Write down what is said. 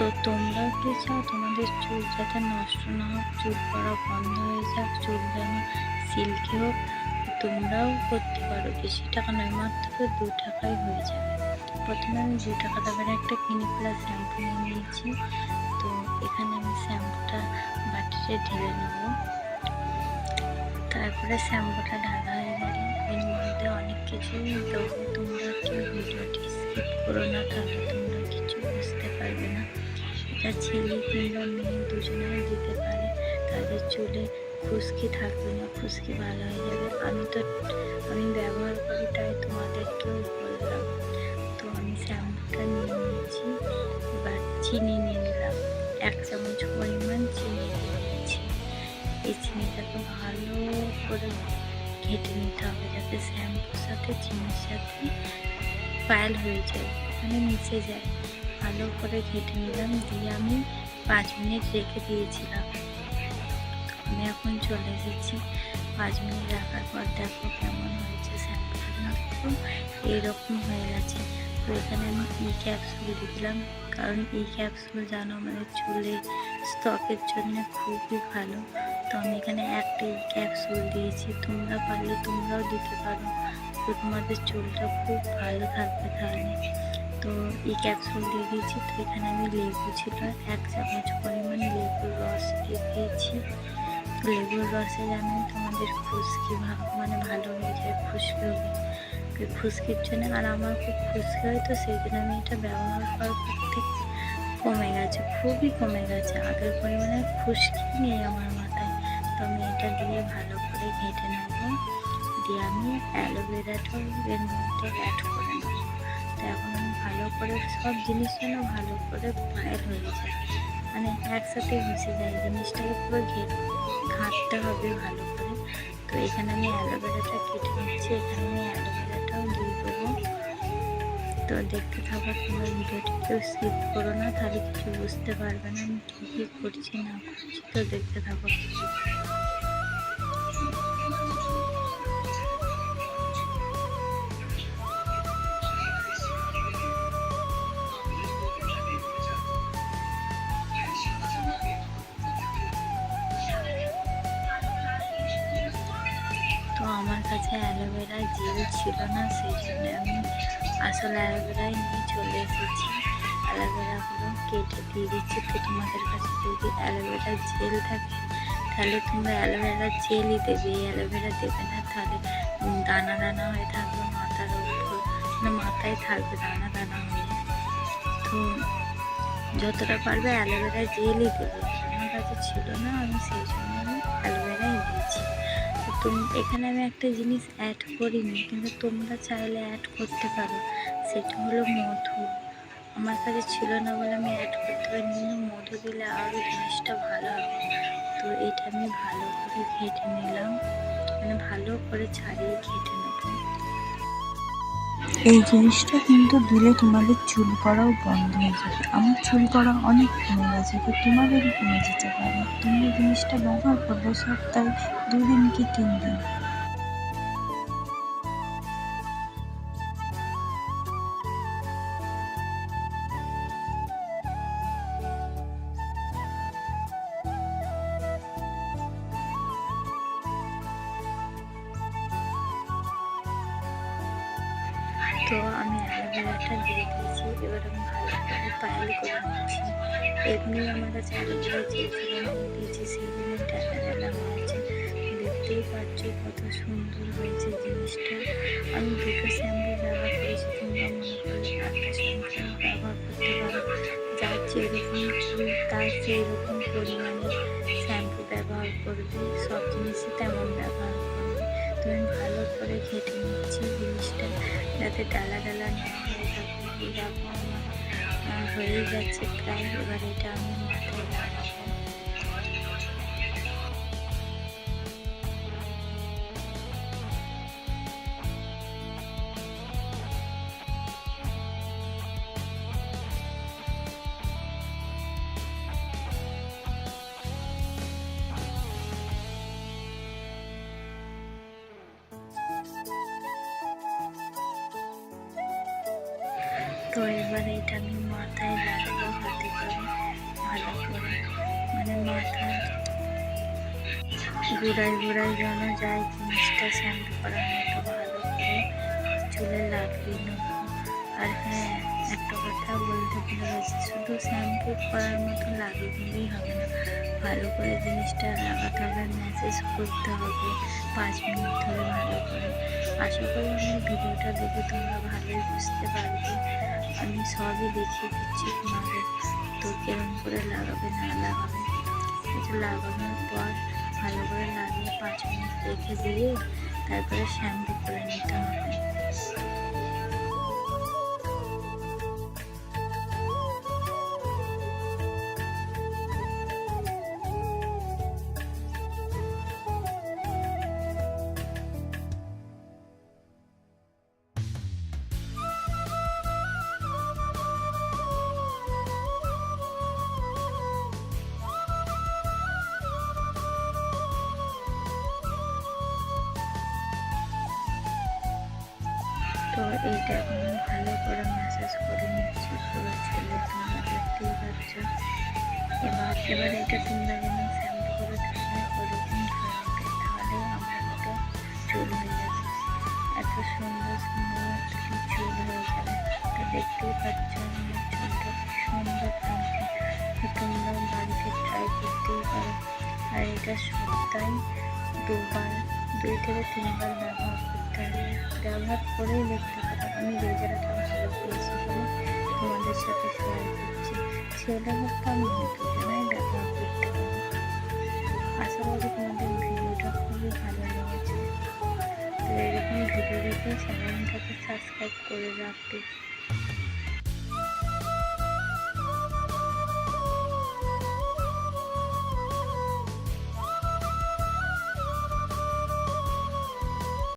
তো তোমরাও কি চাও? তোমাদের চুল যাতে নষ্ট না হোক, চুল পড়া বন্ধ হয়ে যাক, চুল যেন সিল্কি হোক, তোমরাও করতে পারো। বেশি টাকা নয়, মাত্র দু টাকায় হয়ে যাবে। প্রথমে আমি দু টাকা দামের একটা ক্লিনিক প্লাস শ্যাম্পু নিয়ে নিয়েছি। তো এখানে আমি শ্যাম্পুটা বাটিতে ঢেলে নেব। তারপরে শ্যাম্পুটা ঢালা হয়ে গেলে এর মধ্যে অনেক কিছুই দেবো তোমরা কেউ ভিডিওটি স্কিপ করো না, তাহলে তোমরা কিছু বুঝতে পারবে না। এটা ছেলে কিংবা মেয়ে দুজনেই দিতে পারে, তাদের চুলে খুশকি থাকবে না, খুশকি ভালো হয়ে যাবে। আমি তো, আমি ব্যবহার করি তাই তোমাদেরকেও বললাম। তো আমি শ্যাম্পুটা নিয়ে নিয়েছি এবার চিনি নিয়ে নিলাম। এক চামচ পরিমাণ চিনি নিয়েছি। এই চিনিটাকে ভালো করে ঘেটে নিতে হবে যাতে শ্যাম্পুর সাথে, চিনির সাথে পায়েল হয়ে যায় মানে মিশে যায়। ভালো করে ঘেটে নিলাম, দিয়ে আমি পাঁচ মিনিট রেখে দিয়েছিলাম। আমি এখন চলে এসেছি পাঁচ মিনিট রাখার পর দেখো কেমন হয়েছে শ্যাম্পুটা একদম এইরকম হয়ে গেছে। তো এখানে আমি ই ক্যাপসুল দিলাম। কারণ এই ক্যাপসুল জানো আমাদের চুলের ত্বকের জন্য খুবই ভালো। তো আমি এখানে একটা ই ক্যাপসুল দিয়েছি। তোমরা পারলে তোমরাও দিতে পারো। তো তোমাদের চুলটা খুব ভালো থাকবে তাহলে। তো এই ক্যাপসুল দিয়ে দিয়েছি। তো এখানে আমি লেবু ছিল, এক চামচ পরিমাণ লেবুর রস দিয়ে দিয়েছি। লেবুর রসে জানো তোমাদের খুশকি মানে ভালো হয়ে যায়, খুশকি হবে খুশকির জন্য আর আমার খুব খুশকি হয় তো সেই জন্য আমি এটা ব্যবহার করার থেকে কমে গেছে, খুবই কমে গেছে। আগের পরিমাণে খুশকি নেই আমার মাথায়। তো আমি এটা দিয়ে ভালো করে ঘেঁটে নেব। দিয়ে আমি অ্যালোভেরাটাও এর মধ্যে অ্যাড করে সব জিনিস যেন ভালো করে ফায়ার হয়ে যায় মানে একসাথে মিশে যায়, জিনিসটাকে পুরো ঘে ঘাঁটতে হবে ভালো করে। তো এখানে আমি অ্যালোভেরাটা কেটে নিচ্ছি, এখানে আমি অ্যালোভেরাটাও দিয়ে দেবো। তো দেখতে থাকো তোমরা ভিডিওটি কেউ স্কিপ করো না, তাহলে কিছু বুঝতে পারবে না আমি কী কী করছি, না করছি, তো দেখতে থাকো। অ্যালোভেরা ছিল না, সেই জন্য আমি আসল অ্যালোভেরাই নিয়ে চলে এসেছি। অ্যালোভেরাগুলো কেটে দিয়ে দিচ্ছি। তো তোমাদের কাছে যদি অ্যালোভেরা জেল থাকে, তাহলে তোমরা অ্যালোভেরা জেলই দেবে। অ্যালোভেরা দেবে না, তাহলে দানা দানা হয়ে থাকবে মাথার উপর। মানে মাথায় থাকবে, দানা দানা হয়ে। তো যতটা পারবে অ্যালোভেরা জেলই দেবে। আমার কাছে ছিল না, আমি সেই জন্য আমি অ্যালোভেরাই দিয়েছি তো এখানে আমি একটা জিনিস অ্যাড করিনি, কিন্তু তোমরা চাইলে অ্যাড করতে পারো। সেটা হলো মধু। আমার কাছে ছিল না বলে আমি অ্যাড করতে পারিনি, কিন্তু মধু দিলে আরও জিনিসটা ভালো হবে। তো এটা আমি ভালো করে ঘেটে নিলাম। মানে ভালো করে ছাড়িয়ে ঘেটে এই জিনিসটা কিন্তু দিলে তোমাদের চুল পড়াও বন্ধ হয়ে যাবে। আমার চুল পড়া অনেক কমে গেছে, তো তোমাদেরও কমে যেতে পারে। তুমি এই জিনিসটা ব্যবহার করবে সপ্তাহে দুদিন কি তিন দিন? তো আমি অ্যালোভেরাটা দিয়ে দিয়েছি, এবার আমি ভালো করে পায়েল করে নিচ্ছি। এমনি আমার কাছে অ্যালোভেরা চেয়েছিল দিয়েছি, সেই জন্য ডালা ডালা হয়েছে। দেখতেই পাচ্ছ কত সুন্দর হয়েছে জিনিসটা। আমি দুটো শ্যাম্পু ব্যবহার করেছি, তোমরা মনে করলে একটা শ্যাম্পু ব্যবহার করতে পারো। যার যেরকম চুল তার সেই রকম পরিমাণে শ্যাম্পু ব্যবহার করবে, সব জিনিসই তেমন ব্যবহার করবে। তো ভালো করে ঘেটে নিচ্ছি জিনিসটা যাতে ডালা ডালা না হয়ে থাকে। আহ, হয়ে যাচ্ছে। প্রায় এবার এটা আমি এবার এটা আমি মাথায় লাগাবো, হাতে করে ভালো করে। মানে মাথার গোড়ায় গোড়ায় যেন যায়, জিনিসটা শ্যাম্পু করার মতো ভালো করে চুলে লাগিয়ে নেব আর হ্যাঁ একটা কথা বলতে ভুলে গেছি, শুধু শ্যাম্পু করার মতো লাগিয়ে দিলেই হবে না। ভালো করে জিনিসটা লাগাতে হবে ম্যাসেজ করতে হবে, পাঁচ মিনিট ধরে ভালো করে। আশা করি আমার ভিডিওটা দেখে তোমরা ভালোই বুঝতে পারবে। আমি সবই দেখিয়ে দিচ্ছি তোমাকে তো কেরম করে লাগাবে, না লাগাবে? এটা লাগানোর পর ভালো করে লাগিয়ে পাঁচ মিনিট রেখে দিয়ে তারপরে শ্যাম্পু করে নিতে হবে। এখন ভালো করে ম্যাসাজ করে নিচ্ছি পুরো চুলে তোমরা দেখতেই পাচ্ছ। এবার এবার এটা তোমরা যেন শ্যাম্পু করে থাকবে ওরকম ধরে নেবে তাহলে আমার মতো চুল হয়ে যাবে এত সুন্দর সুন্দর চুল হয়ে যাবে তো দেখতেই পাচ্ছ আমার চুলটা সুন্দর লাগছে তো তোমরা বাড়িতে ট্রাই করতেই পারো। আর এটা সপ্তাহে দুবার, দুই থেকে তিনবার ব্যবহার করতে হবে ব্যবহার করেই দেখতে পারো আমি রেজাল্টটা ভালো পেয়েছি বলে তোমাদের সাথে শেয়ার করছি। ছেলে হোক আমি পারো আশা করি তোমাদের ভিডিওটা খুবই ভালো লেগেছে। তো এরকম ভিডিও দেখে চ্যানেলটাকে সাবস্ক্রাইব করে রাখবে।